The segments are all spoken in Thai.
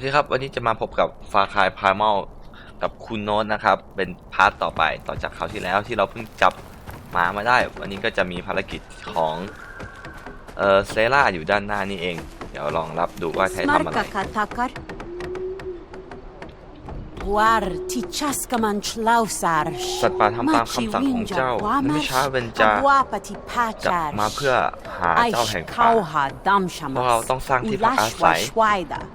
วัสดีครับ วันนี้จะมาพบกับฟาคายพา m มลกับคุณโน้ตนะครับ เป็นพาร์ทต่อไปต่อจากคราวที่แล้วที่เราเพิ่งจับหมามาได้ วันนี้ก็จะมีภารกิจของเออเซล่าอยู่ด้านหน้านี่เอง เดี๋ยวลองรับดูว่าใช้ทำอะไร Smarka katakar. War tichaskaman chlausar. สัตว์ป่าทำตามคำสั่งของเจ้าและไม่ช้าเวนจา Wapati จะ pachar. มาเพื่อหาเจ้าแห่งป่า kauha พวกเรา damshamas. ต้องสร้างที่พักอาศัย Ulashwa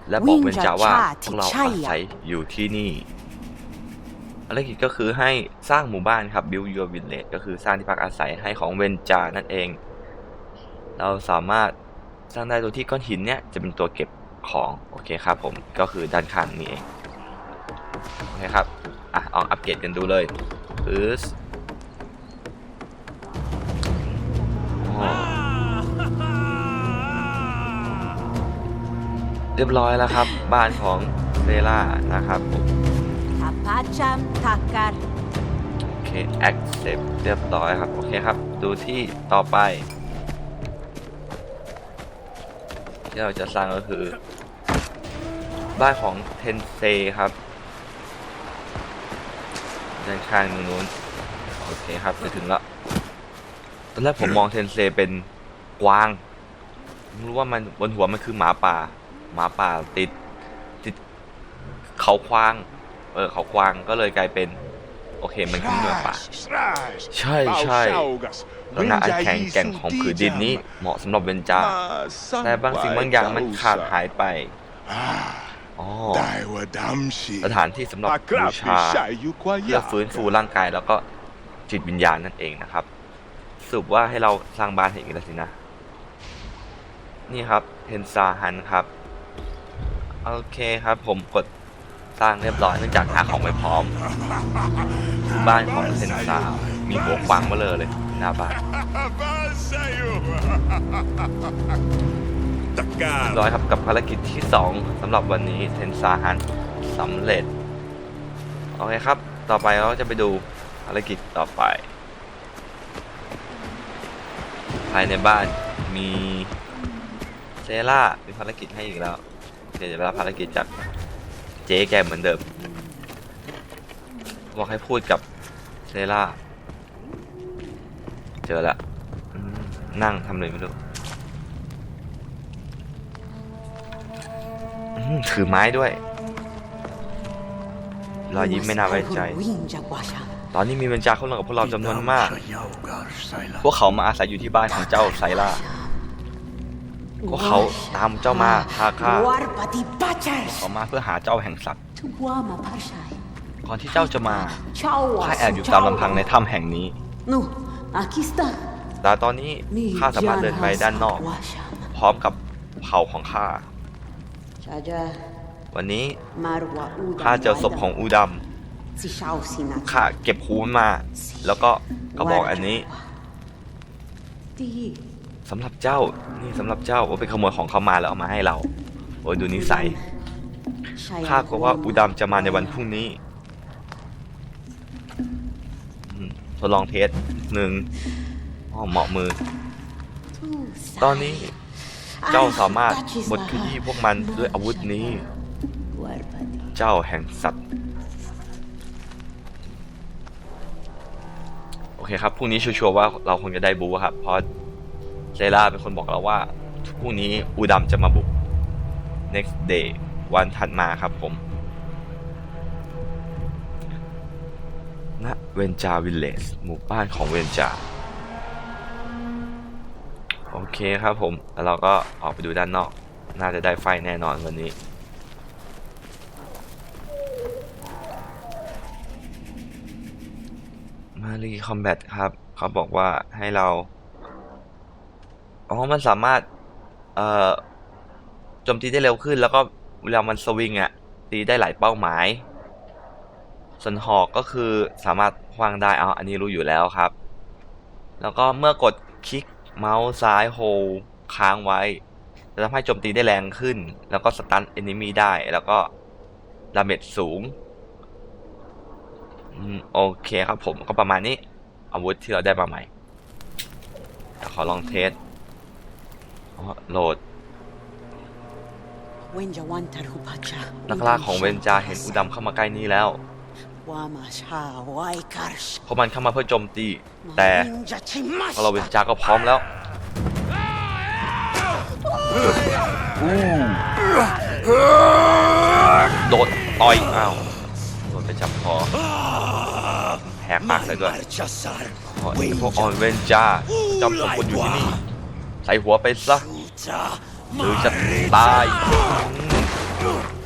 และบอกเวน Winja จาว่า cha พวกเราอาศัย tichaya. อยู่ที่นี่ภารกิจก็คือให้สร้างหมู่บ้านครับ build your village ก็คือสร้างที่พักอาศัยให้ของเวนจานั่นเอง เราสามารถสร้างได้โดยที่ก้อนหินเนี่ยจะเป็นตัวเก็บของ โอเคครับผมก็คือด้านข้างนี้เอง โอเคครับ อะลองอัปเกรดกันดูเลยปึ๊สอ๋อเรียบร้อยแล้วครับ บ้านของเวล่านะครับผม Tapacham takar. โอเค accept เรียบร้อยครับ โอเคครับ ดูที่ต่อไป ที่เราจะสร้างก็คือ บ้านของเทนเซครับ ด้านข้างตรงนู้นโอเคครับจะถึงแล้วตอนแรกผมมองเทนเซเป็นกวางไม่รู้ว่ามันบนหัวมันคือหมาป่า หมาป่าติดติดเขาควาง เออเขาควางก็เลยกลายเป็น โอเคมันคือหมาป่า Srash, ใช่ใช่ Bausaugas, ลักษณะอันแข็งแกร่งของผืนดินนี้เหมาะสำหรับเวนจาแต่บางสิ่งบางอย่างมันขาดหายไป Ah, อ๋อ Daiwa Damshi. สถานที่สำหรับบู Akrapi ชา Shayu เพื่อ Kwaya. ฟื้นฟูร่างกายแล้วก็จิตวิญญาณนั่นเองนะครับสรุปว่าให้เราสร้างบ้านให้อีกแล้วสินะ นี่ครับเทนซาฮันครับ โอเคครับผมกดสร้างเรียบร้อยเนื่องจากหาของไม่พร้อม บ้านของเทนซามีหัวกวางเบลอเลยหน้าบ้าน Basayu. เรียบร้อยครับกับภารกิจที่ 2สำหรับวันนี้เทนซาฮันสำเร็จ โอเคครับ ต่อไปเราจะไปดูภารกิจต่อไป ภายในบ้านมีเซล่ามีภารกิจให้อีกแล้วเดี๋ยวจะรับภารกิจจากเจ๊แกเหมือนเดิม บอกให้พูดกับเซล่า เจอแล้วนั่งทำเลยไม่รู้ ถือไม้ด้วยรอยยิ้มไม่น่าไว้ใจ ตอนนี้มีเบญจาเขาลงกับพวกเราจำนวนมาก พวกเขามาอาศัยอยู่ที่บ้านของเจ้าไซล่า พวกเขาตามเจ้ามาทาข้าเขามาเพื่อหาเจ้าแห่งสัตว์ ก่อนที่เจ้าจะมาข้าแอบอยู่ตามลำพังในถ้ำแห่งนี้แต่ตอนนี้ข้าสามารถเดินไปด้านนอก พร้อมกับเผ่าของข้า วันนี้ marwa uda. ข้าเจอศพของอูด Si shao sina. ำข้าเก็บหูมันมา แล้วก็กระบอกอันนี้ Ti. สำหรับเจ้า นี่สำหรับเจ้าว่าไปขโมยของเขามาแล้วเอามาให้เรา โอ้ยดูนิสัยข้ากลัวว่าอูดำจะมาในวันพรุ่งนี้อืมทดลองเทสหนึ่งอ๋อเหมาะมือ ตอนนี้ เจ้าสามารถบดขยี้พวกมันด้วยอาวุธนี้ เจ้าแห่งสัตว์ โอเคครับพรุ่งนี้ชัวร์ว่าเราคงจะได้บูครับ เพราะเซล่าเป็นคนบอกเราว่าพรุ่งนี้อูดำจะมาบุก next day วันถัดมาครับผมณเวนจาวิลเลจหมู่บ้านของเวนจา เคครับผมแล้วเราก็ออกไปดูด้านนอก น่าจะได้ไฟแน่นอนวันนี้ มารีคอมแบทครับ เขาบอกว่าให้เรา อ๋อ มันสามารถ เอ่อโจมตีได้เร็วขึ้น แล้วก็เวลามันสวิงอะตีได้หลายเป้าหมาย ส่วนหอกก็คือสามารถคว้างได้ เอาอันนี้รู้อยู่แล้วครับ แล้วก็เมื่อกดคลิก เมาส์ซ้ายโฮค้างไว้จะทำให้โจมตีได้แรงขึ้น แล้วก็สตันเอนิมีได้ แล้วก็ดาเมจสูงอืมโอเคครับผมก็ประมาณนี้ อาวุธที่เราได้มาใหม่เดี๋ยวขอลองเทสอ๋อโหลด Wenja wantaru pacha. นักล่าของเวนจาเห็นอุดัมเข้ามาใกล้นี้แล้ว Wamasha waikarsh. เพราะมันเข้ามาเพื่อโจมตี แต่ Ninja พอเราเวนจาก็พร้อมแล้วโดนต่อยอ้าวโดนไปจับคอแหกปากเลยด้วยอ๋อไอ้พวกออนเวนจาจอมสมบูรณ์อยู่ที่นี่ใส่หัวไปซะหรือจะตาย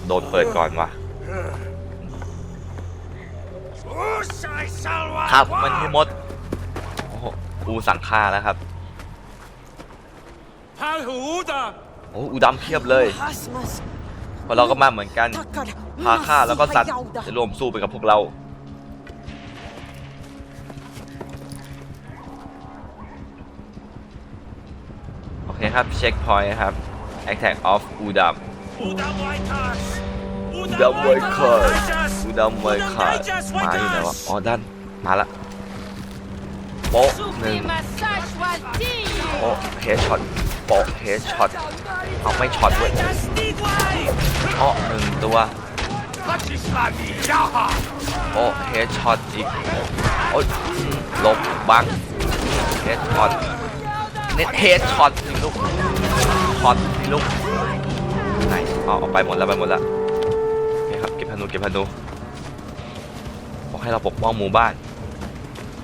โดนเปิดก่อนว่ะ ครับมันให้หมดโอ้โหอูสั่งฆ่าแล้วครับโอ้อูดำเพียบเลย Hasmas. เพราะเราก็มาเหมือนกัน Takar. พาฆ่าแล้วก็สัตว์ Masihayauda. จะรวมสู้ไปกับพวกเราโอเคครับเช็คพอยต์ครับ Attack of อูดำอูดำไวคอร์อู ดำไวคอร์มาอยู่ไหนวะอ๋อด้านมาละโป๊ะหนึ่งโป๊ะเฮดช็อตโป๊ะเฮดช็อตเอาไม่ช็อตเว้ยอ๋อหนึ่งตัวโอ้เฮดช็อตอีกโอ้ยลบบังเฮดช็อตเน็ตเฮดช็อตอีกลูกช็อตอีกลูกไหนเอาเอาไปหมดแล้วไปหมดแล้วโอเคครับเก็บพนูเก็บพนู ให้เราปกป้องหมู่บ้าน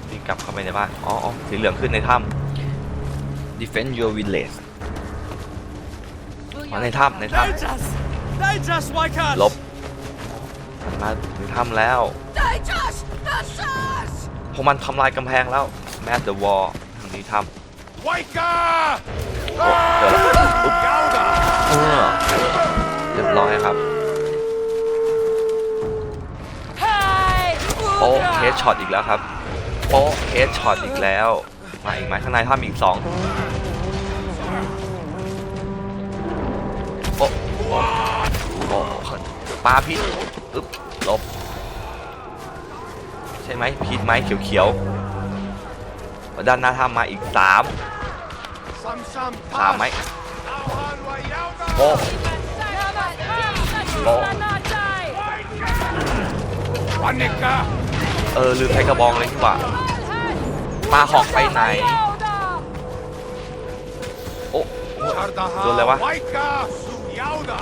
วิ่งกลับเข้าไปในบ้าน อ๋ออ๋อสีเหลืองขึ้นในถ้ำ defend your village อ๋อในถ้ำในถ้ำหลบมันมาถึงถ้ำแล้ว พวกมันทำลายกำแพงแล้ว แมสเดอะวอลทางนี้ถ้ำ Waika! โอ้เจอแล้วอุ๊บ Yauda! เออเรียบร้อยครับ ป๊ะเฮดช็อตอีกแล้วครับโป๊ะเฮดช็อตอีกแล้วมาอีกไหมข้างในถ้ำอีกสองโป๊ะโป๊ะโป๊ะปลาพิษอึ๊บลบ ใช่ไหมพิษไหมเขียวๆด้านหน้าถ้ำมาอีกสามสามไหมโป๊ะ Wanika! เออลืมใช้กระบองเลยดีกว่าปลาหอกไปไหน โอ้ Chardaha! Doon lewa. Waika! Su Yauda!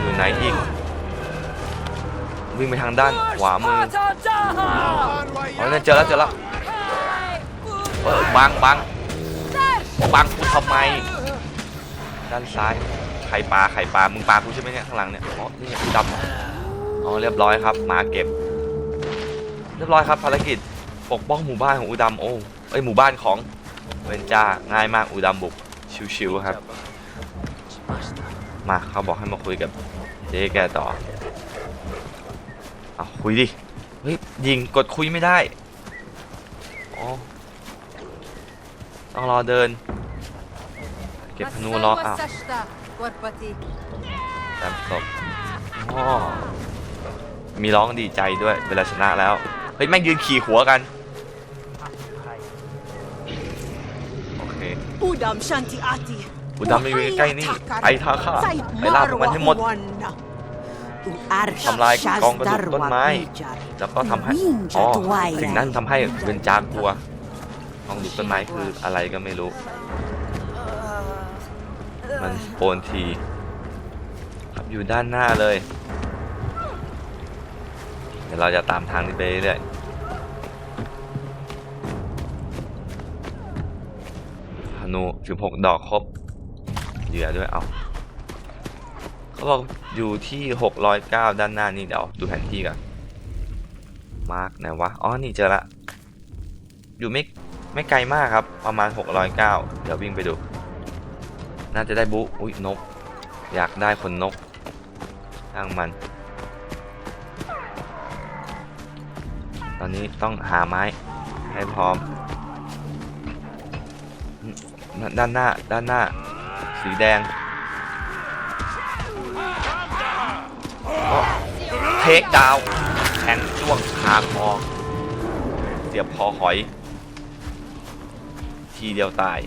อยู่ไหนอีกวิ่งไปทางด้านขวามือ Nauhan wa อ๋อนั่น Yauda! เจอแล้วเจอแล้วเออบังบังบังกูทำไม ด้านซ้ายไข่ปลาไข่ปลามึงปลากูใช่ไหมเนี่ยข้างหลังเนี่ยอ๋อนี่ไงกูดำอ๋อเรียบร้อยครับมาเก็บ เรียบร้อยครับภารกิจปกป้องหมู่บ้านของอูดำโอ้เอ้ยหมู่บ้านของเวนจาง่ายมากอูดำบุกชิวๆครับ มาเขาบอกให้มาคุยกับเจ๊แกต่อเอาคุยดิเฮ้ยยิงกดคุยไม่ได้อ๋อต้องรอเดิน เก็บธนูรออ้าวตามศพอ๋อมีร้องดีใจด้วยเวลาชนะแล้วเฮ้ยแม่งยืนขี่หัวกันโอเค Udam shanti ati. อุดำอยู่ใกล้ๆนี่ไปท่าข้าไปล่าพวกมันให้หมดทำลายกองกระดูกต้นไม้ แล้วก็ทำให้อ๋อสิ่งนั้นทำให้เวนจากลัวกองกระดูกต้นไม้คืออะไรก็ไม่รู้ มันโปนทีครับอยู่ด้านหน้าเลย เดี๋ยวเราจะตามทางนี้ไปเรื่อย ๆธนู16ดอกครบเหยื่อด้วยเอาเขาบอกอยู่ที่609ด้านหน้านี่เดี๋ยวดูแผนที่กันมาร์กไหนวะอ๋อนี่เจอละอยู่ไม่ไม่ไกลมากครับ ประมาณ 609 เดี๋ยววิ่งไปดู น่าจะได้บุอุ้ยนก อยากได้คนนกช่างมัน ตอนนี้ต้องหาไม้ให้พร้อม ด้านหน้า ด้านหน้า สีแดงเทคดาวแทงจ้วงขาคอเสียบคอหอย ทีเดียวตาย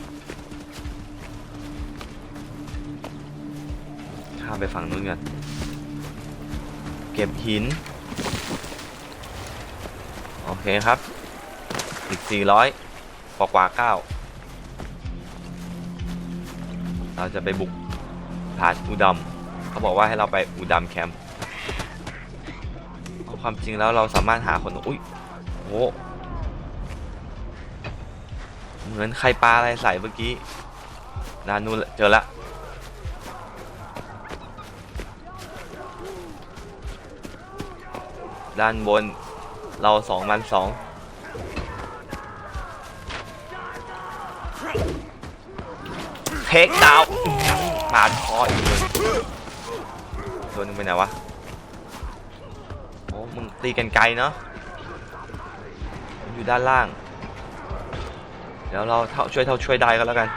ข้ามไปฝั่งนู้นกันเก็บหิน โอเคครับ อีก 400กว่ากว่า9 เราจะไปบุกฐาอูดัมเขาบอกว่าให้เราไปอูดัมแคมป์ความจริงแล้วเราสามารถหาคนอุ้ยโอ้เหมือนใครปลาอะไรใส่เมื่อกี้ดานูเจอละด้านบนเราสองมันสอง ทคดาวน์ปาดคออีกเลยตัวนึงไปไหนวะ โอ้ มึงตีกันไกลเนาะมันอยู่ด้านล่าง เดี๋ยวเราเท่าช่วยเท่าช่วยได้ก็แล้วกัน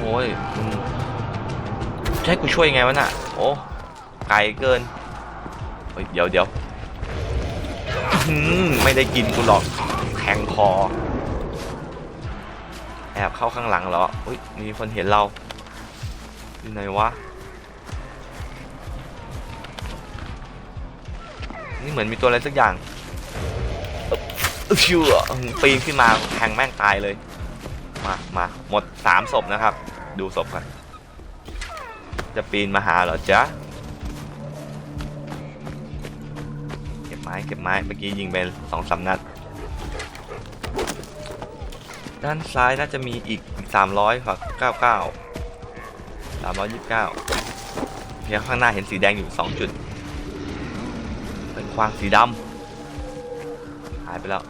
โอ้ยมึงจะให้กูช่วยยังไงวะน่ะ โอ้ ไกลเกินเฮ้ยเดี๋ยวเดี๋ยวไม่ได้กินกูหรอก แทงคอ แอบเข้าข้างหลังเหรออุ้ยมีคนเห็นเราอยู่ไหนวะ นี่เหมือนมีตัวอะไรสักอย่างอึ๊บอึ๊บชิวอะอื้อหือปีนขึ้นมาแทงแม่งตายเลย มามาหมดสามศพนะครับ ดูศพกัน จะปีนมาหาเหรอจ๊ะเก็บไม้เก็บไม้เมื่อกี้ยิงไปสองสามนัด ด้านซ้ายน่าจะมีอีกสามร้อยครับเก้าเก้าสามร้อยยี่สิบเก้าเพียงข้างหน้าเห็นสีแดงอยู่สองจุด เป็นควางสีดำหายไปแล้ว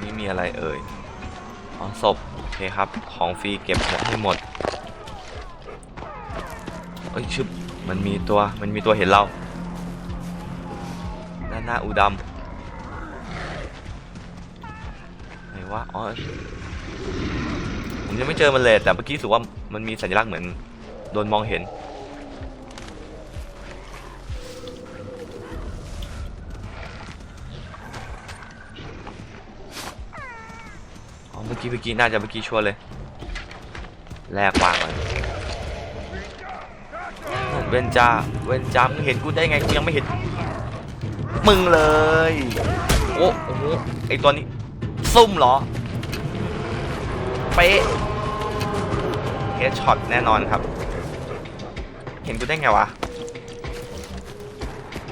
นี่มีอะไรเอ่ย อ๋อศพ โอเคครับ ของฟรีเก็บให้หมด เอ้ยชึบ มันมีตัวมันมีตัวเห็นเรา ด้านหน้าอูดำไหนวะอ๋อผมยังไม่เจอมันเลยแต่เมื่อกี้รู้สึกว่ามันมีสัญลักษณ์เหมือนโดนมองเห็นเมื่อกี้เมื่อกี้น่าจะเมื่อกี้ชัวร์เลย แลกวางก่อน เวนจาเวนจามึงเห็นกูได้ไงกูยังไม่เห็น มึงเลยโอ้โหไอตัวนี้ซุ่มเหรอเป๊ะเฮดช็อตแน่นอนครับ เห็นกูได้ไงวะ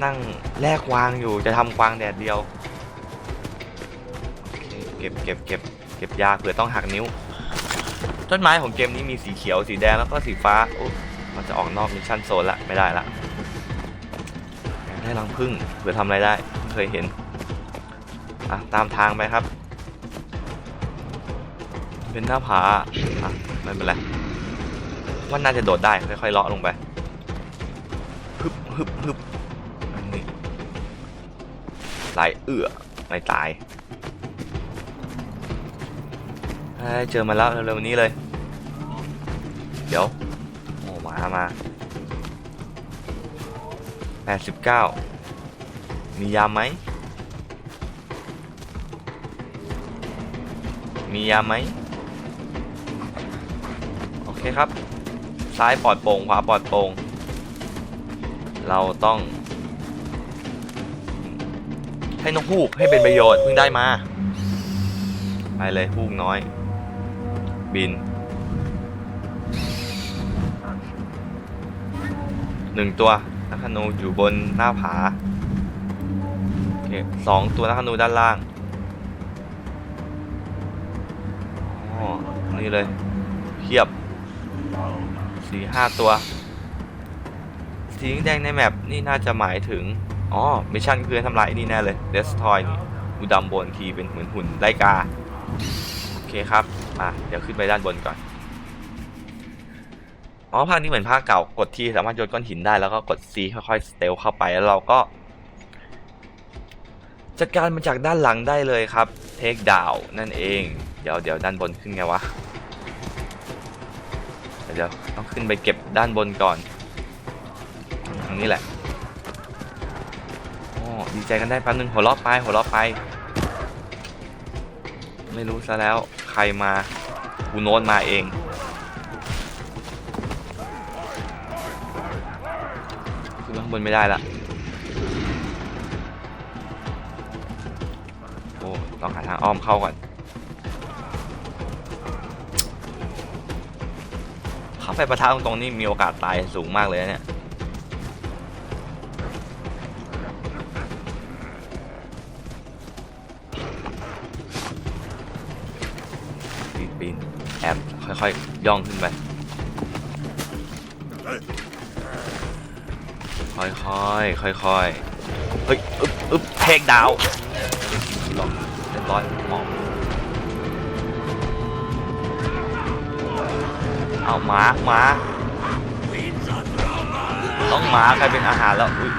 นั่งแลกวางอยู่จะทำกวางแดดเดียวเคเก็บเก็บเก็บเก็บยาเผื่อต้องหักนิ้ว ต้นไม้ของเกมนี้มีสีเขียวสีแดงแล้วก็สีฟ้าโอ้ มันจะออกนอกมิชชั่นโซนละไม่ได้ละได้รังพึ่งเผื่อทำอะไรได้เพิ่งเคยเห็นอะตามทางไปครับ เป็นหน้าผาอะไม่เป็นไรว่าน่าจะโดดได้ค่อยๆเลาะลงไปฮึบฮึบฮึบอันนี้ไหลเอื้อไม่ตายเอ้ยเจอมาแล้วเร็วๆนี้เลย เดี๋ยว มามาแปดสิบเก้ามียาไหม มียาไหม โอเคครับ ซ้ายปลอดโปร่งขวาปลอดโปร่งเราต้อง ให้นกฮูกให้เป็นประโยชน์เพิ่งได้มา ไปเลยฮูกน้อย บิน หนึ่งตัวนักขนูอยู่บนหน้าผาโอเคสองตัวนักขนูด้านล่างอ๋อนี่เลยเทียบสี่ห้าตัวสีแดงในแมปนี่น่าจะหมายถึง อ๋อ มิชชั่นคือทำลายนี่แน่เลยเดสทอยนี่อูดำบนทีเป็นเหมือนหุ่นไลกา โอเคครับ มา เดี๋ยวขึ้นไปด้านบนก่อน อ๋อภาคนี้เหมือนภาคเก่ากดทีสามารถโยนก้อนหินได้แล้วก็กด C ค่อยๆสเตลเข้าไปแล้วเราก็ จัดการมันจากด้านหลังได้เลยครับเทคดาวนั่นเอง เดี๋ยวเดี๋ยวด้านบนขึ้นไงวะเดี๋ยวต้องขึ้นไปเก็บด้านบนก่อนทางนี้แหละโอ้ดีใจกันได้แป๊บนึงหัวเราะไปหัวเราะไป ไม่รู้ซะแล้วใครมากูโน้นมาเอง บนไม่ได้ละโอ้ต้องหาทางอ้อมเข้าก่อนเข้าไปประทะตรงๆนี่มีโอกาสตายสูงมากเลยเนี่ยปีนปีนแอบค่อยๆย่องขึ้นไป ค่อยๆค่อยๆเฮ้ยอึ๊บอึ๊บเทคดาวลอกเรียบร้อยหมอบเอาหมาหมาต้องหมาใครเป็นอาหารแล้วอุ้ย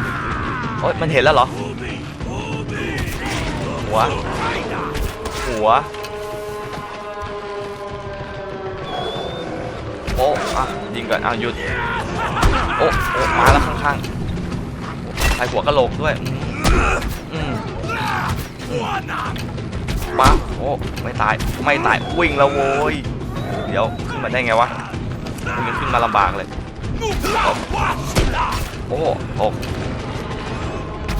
โอ๊ยมันเห็นแล้วเหรอ หัว หัว โอ้อะยิงก่อนอะหยุด โอ้โอ้มาแล้วข้างๆ ใส่หัวกะโหลกด้วยอืมปั๊บโอ้ไม่ตายไม่ตายวิ่งแล้วโว้ยเดี๋ยวขึ้นมาได้ไงวะมันขึ้นมาลำบากเลยโอ้โอ้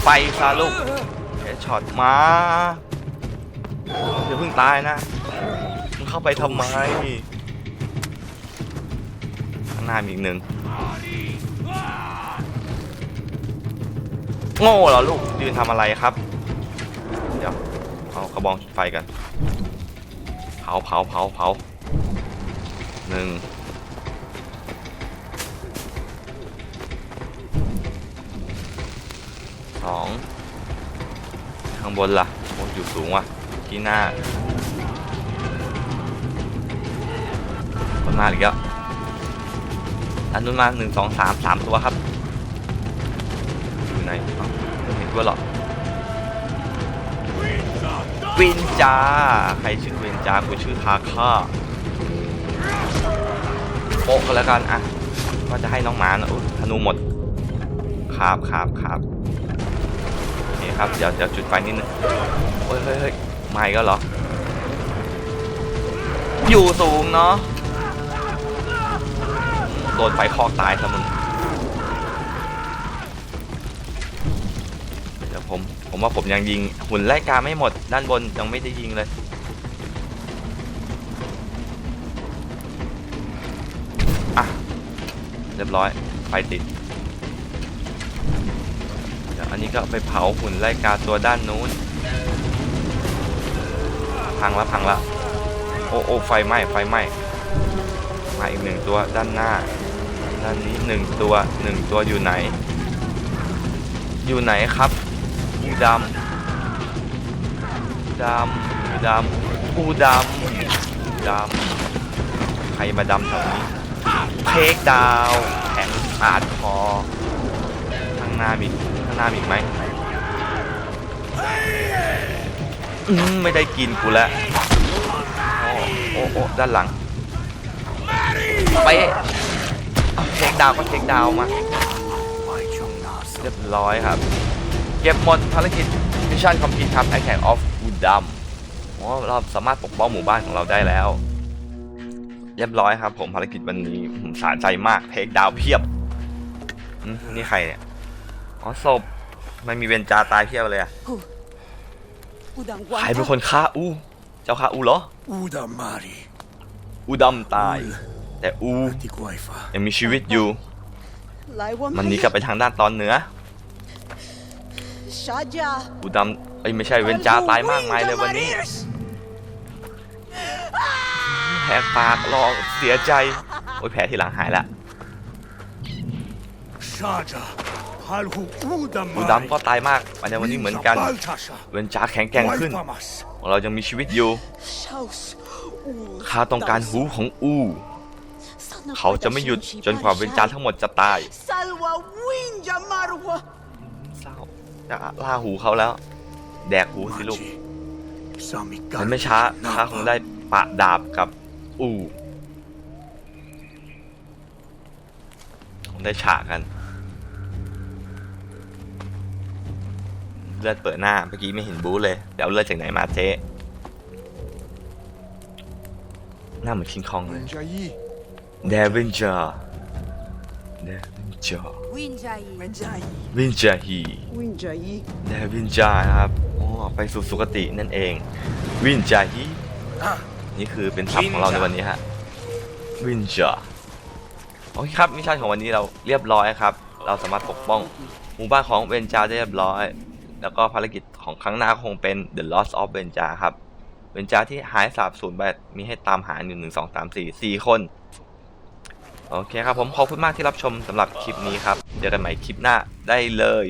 ไปซาลูกเฮดช็อตมาอย่าเพิ่งตายนะมึงเข้าไปทำไมข้างหน้ามีอีกหนึ่ง โง่เหรอลูกยืนทำอะไรครับ เดี๋ยวเอากระบองไฟกัน เผาเผาเผาเผาหนึ่งสองข้างบนล่ะโอ้อยู่สูงว่ะ ที่หน้าบนมาอีกแล้วอันนู้นมาหนึ่งสองสามสามตัวครับ อยู่ไหนเอ้าเห็นตัวหรอวินจาใครชื่อวินจากูชื่อทาค่าโป๊ะก็แล้วกันอะก็จะให้น้องหมานะอุ๊ยธนูหมดครับครับครับโอเคครับเดี๋ยวเดี๋ยวจุดไฟนิดนึงเฮ้ยเฮ้ยเฮ้ยมาอีกแล้วเหรอ อยู่สูงเนาะโดนไฟคอกตายซะมึง ผมว่าผมยังยิงหุ่นไล่กาไม่หมดด้านบนยังไม่ได้ยิงเลย อะ เรียบร้อยไฟติดเดี๋ยวอันนี้ก็ไปเผาหุ่นไล่กาตัวด้านนู้น พังละพังละโอ้โอ้ไฟไหม้ไฟไหม้มาอีกหนึ่งตัวด้านหน้า ด้านนี้หนึ่งตัวหนึ่งตัวอยู่ไหน อยู่ไหนครับ อูดำดำอูดำอูดำดำใครมาดำแถวนี้เทคดาวแข็งขาดคอข้างหน้ามีข้างหน้ามีอีกไหมอืมไม่ได้กินกูแล้วโอ้โอ้โอ้ด้านหลัง ไปเอาเทคดาวก็เทคดาวมา เรียบร้อยครับ เก็บหมดภารกิจมิชชั่นคอมพลีทครับแอคแท็กออฟอูดัมอ๋อเราสามารถปกป้องหมู่บ้านของเราได้แล้ว เรียบร้อยครับ ผมภารกิจวันนี้ผมสะใจมากเทคดาวน์เพียบอืมนี่ใครเนี่ยอ๋อศพไม่มีเวนจาตายเพียบเลยอะ Udang ใครเป็นคนฆ่าอูเจ้าฆ่าอูเหรอ Uda Mari. อูดัมตาย แต่อู Antiguaifa. ยังมีชีวิตอยู่ Laiwa มันหนีกลับไปทางด้านตอนเหนือ Shaja. อูดำเอ้ยไม่ใช่เวนจาตายมากมายเลยวันนี้ แหกปากรอเสียใจ โอ้ยแผลที่หลังหายละ Shaja. Halhu Uda อู Mari. ดำก็ตายมากวันในวันนี้เหมือนกัน Baltasha. เวนจาแข็งแกร่งขึ้น Waifamas. เรายังมีชีวิตอยู่ Shaus. ข้าต้องการหูของอูเขาจะไม่หยุดจนกว่าเวนจาทั้งหมดจะตาย Salwa จะล่าหูเขาแล้ว แดกหูสิลูก Maji. Sami มันไม่ช้าข้าคงได้ปะดาบกับ อูคงได้ฉากกันลือดเปิดหน้าเมื่อกี้ไม่เห็นบู๊เลย เดี๋ยวเอาเลือดจากไหนมาเจ๊หน้าเหมือนคิงคองเลย Jayi. เดวินจาเดวินจา Winjai. วินจาฮี Winjai. เดวินจานะครับโอ้ไปสู่สุคตินั่นเอง วินจาฮีนี่คือเป็นศัพท์ของเราในวันนี้ฮะวินจาโอเคครับมิชชั่นของวันนี้เราเรียบร้อยครับ เราสามารถปกป้องหมู่บ้านของเวนจาได้เรียบร้อย แล้วก็ภารกิจของครั้งหน้าคงเป็น The Lost of เวนจาครับเวนจาที่หายสาบสูญไปมีให้ตามหาอยู่หนึ่งสองสามสี่สี่คน โอเคครับผมขอบคุณมากที่รับชมสำหรับคลิปนี้ครับ เจอกันใหม่คลิปหน้าได้เลย